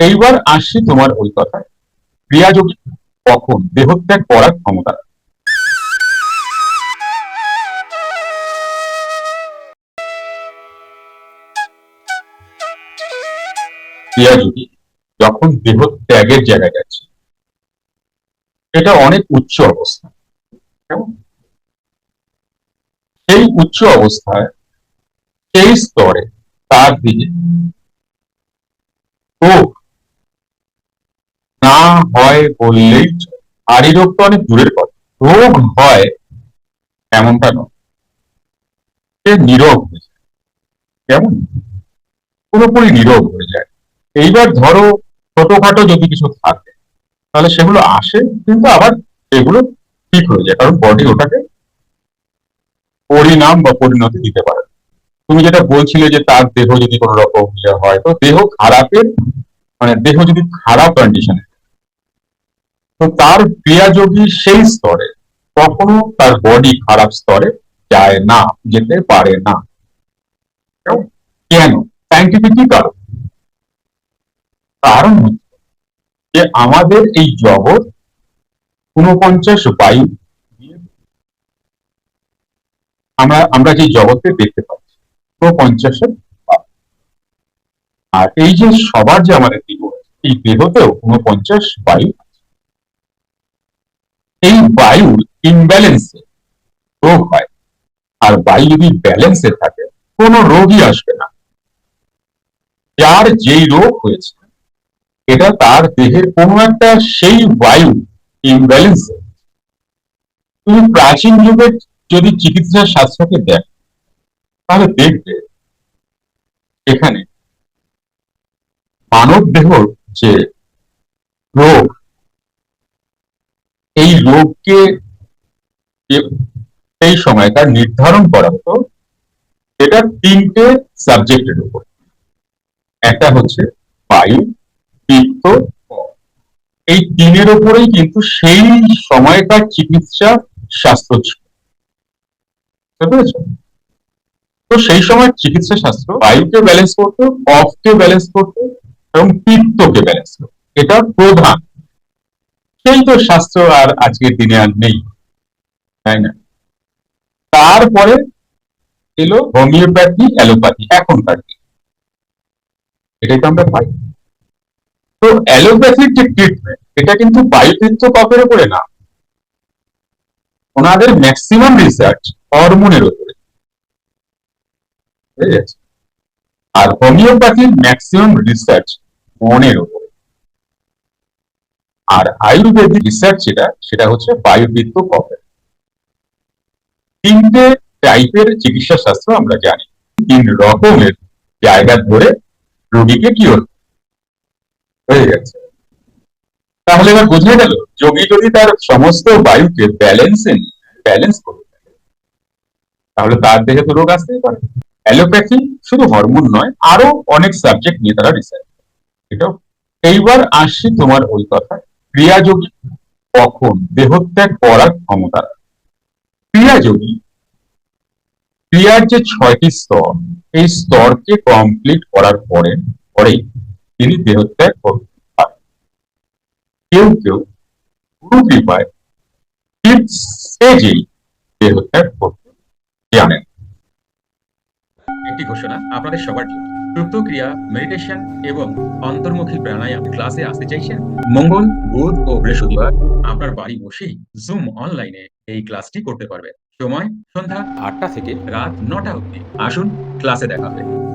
এইবার আসছি তোমার ওই কথায়। ক্রিয়াযোগী কখন? দেহত্যাগ করার ক্ষমতা। ক্রিয়াযোগী যখন দেহ ত্যাগের জায়গায় যাচ্ছে। এটা অনেক উচ্চ অবস্থা? সেই উচ্চ অবস্থায় সেই স্তরে তার দিকে রোগ না হয় বললেই। আর রোগ তো অনেক দূরের কথা রোগ হয় এমনটা নয়। সে নীরব হয়ে যায়। কেমন? পুরোপুরি নীরব হয়ে যায়। এইবার ধরো ছোটখাটো যদি কিছু থাকে, তাহলে সেগুলো আসে, কিন্তু আবার সেগুলো ঠিক হয়ে যায়, কারণ বডি ওটাকে পরিণাম বা পরিণতি দিতে পারে। তুমি যেটা বলছিলে যে তার দেহ যদি কোনো রকম ইয়ে হয়, তো দেহ খারাপের মানে দেহ যদি খারাপ কন্ডিশনে তো তার ক্রিয়াযোগী সেই স্তরে, কখনো তার বডি খারাপ স্তরে যায় না, যেতে পারে না। কেন? সাইন্টিফিক কারণ। কারণ হচ্ছে যে আমাদের এই জগৎ ঊনপঞ্চাশ বায়ু আমরা আমরা যে জগৎকে দেখতে পাচ্ছি ঊনপঞ্চাশের আর এই যে সবার যে আমাদের দেহ এই দেহতেও ঊনপঞ্চাশ বায়ু। এই বায়ুর ইমব্যালেন্সে রোগ হয় আর বায়ু যদি ব্যালেন্সে থাকে, কোনো রোগই আসবে না। যার যেই রোগ হয়েছে, এটা তার দেহের কোনো একটা সেই বায়ু ইমব্যালেন্সে তুমি প্রাচীন যুগের যদি চিকিৎসা শাস্ত্রকে দেখ, তাহলে দেখবে এখানে মানব দেহর যে রোগ এই যে- সেই সময় তার নির্ধারণ করা হতো, এটা তিনটে সাবজেক্টের উপর। একটা হচ্ছে বায়ু পিত্ত এই তিনের উপরেই কিন্তু সেই সময়কার চিকিৎসা শাস্ত্র ছিল? তো সেই সময় চিকিৎসা শাস্ত্র বায়ুকে ব্যালেন্স করতো কফকে ব্যালেন্স করতো, এবং পিত্তকে ব্যালেন্স করতো। এটা প্রধান। সেই তো শাস্ত্র আর আজকের দিনে আর নেই, তাই না? তারপরে এলো হোমিওপ্যাথি, অ্যালোপ্যাথি এখনকার দিনে। এটাই তো আমরা পাই। তো অ্যালোপ্যাথির যে ট্রিটমেন্ট এটা কিন্তু বায়ুপিত্ত কফের উপরে না। ওনাদের ম্যাক্সিমাম রিসার্চ হরমোনের উপরে? আর হোমিওপ্যাথির ম্যাক্সিমাম রিসার্চ মনের উপরে। আর আয়ুর্বেদিক রিসার্চ যেটা, সেটা হচ্ছে বায়ুপিত্ত কফের তিনটে টাইপের চিকিৎসা শাস্ত্র আমরা জানি। তিন রকমের জায়গা ধরে রোগীকে কি হল হয়ে গেছে। তাহলে এবার বোঝা গেল যোগী যদি তার সমস্ত বায়ুকে ব্যালেন্সে ব্যালেন্স করে তাহলে তার দেহে তো রোগ আসতেই পারে। অ্যালোপ্যাথি শুধু হরমোন নয়, আরও অনেক সাবজেক্ট নিয়ে তারা রিসার্চ এটাও। এইবার আসছি তোমার ওই কথায়। ক্রিয়াযোগী কখন? দেহত্যাগ করার ক্ষমতা? ক্রিয়াযোগী। ক্রিয়ার যে ছয়টি স্তর, এই স্তরকে কমপ্লিট করার পরে, পরেই তিনি দেহত্যাগ করতে পারেন। কেউ কেউ গুরু কৃপায় স্টেজেই দেহত্যাগ করতে জানেন। একটি ঘোষণা, আপনাদের সবার জন্য। সুপ্ত ক্রিয়া মেডিটেশন এবং অন্তর্মুখী প্রাণায়াম ক্লাসে আসতে চাইছেন? মঙ্গল বুধ ও বৃহস্পতিবার। আপনার বাড়ি বসেই জুম অনলাইনে এই ক্লাসটি করতে পারবেন। সময় সন্ধ্যা আটটা থেকে রাত নটা অবধি। আসুন ক্লাসে দেখা হবে।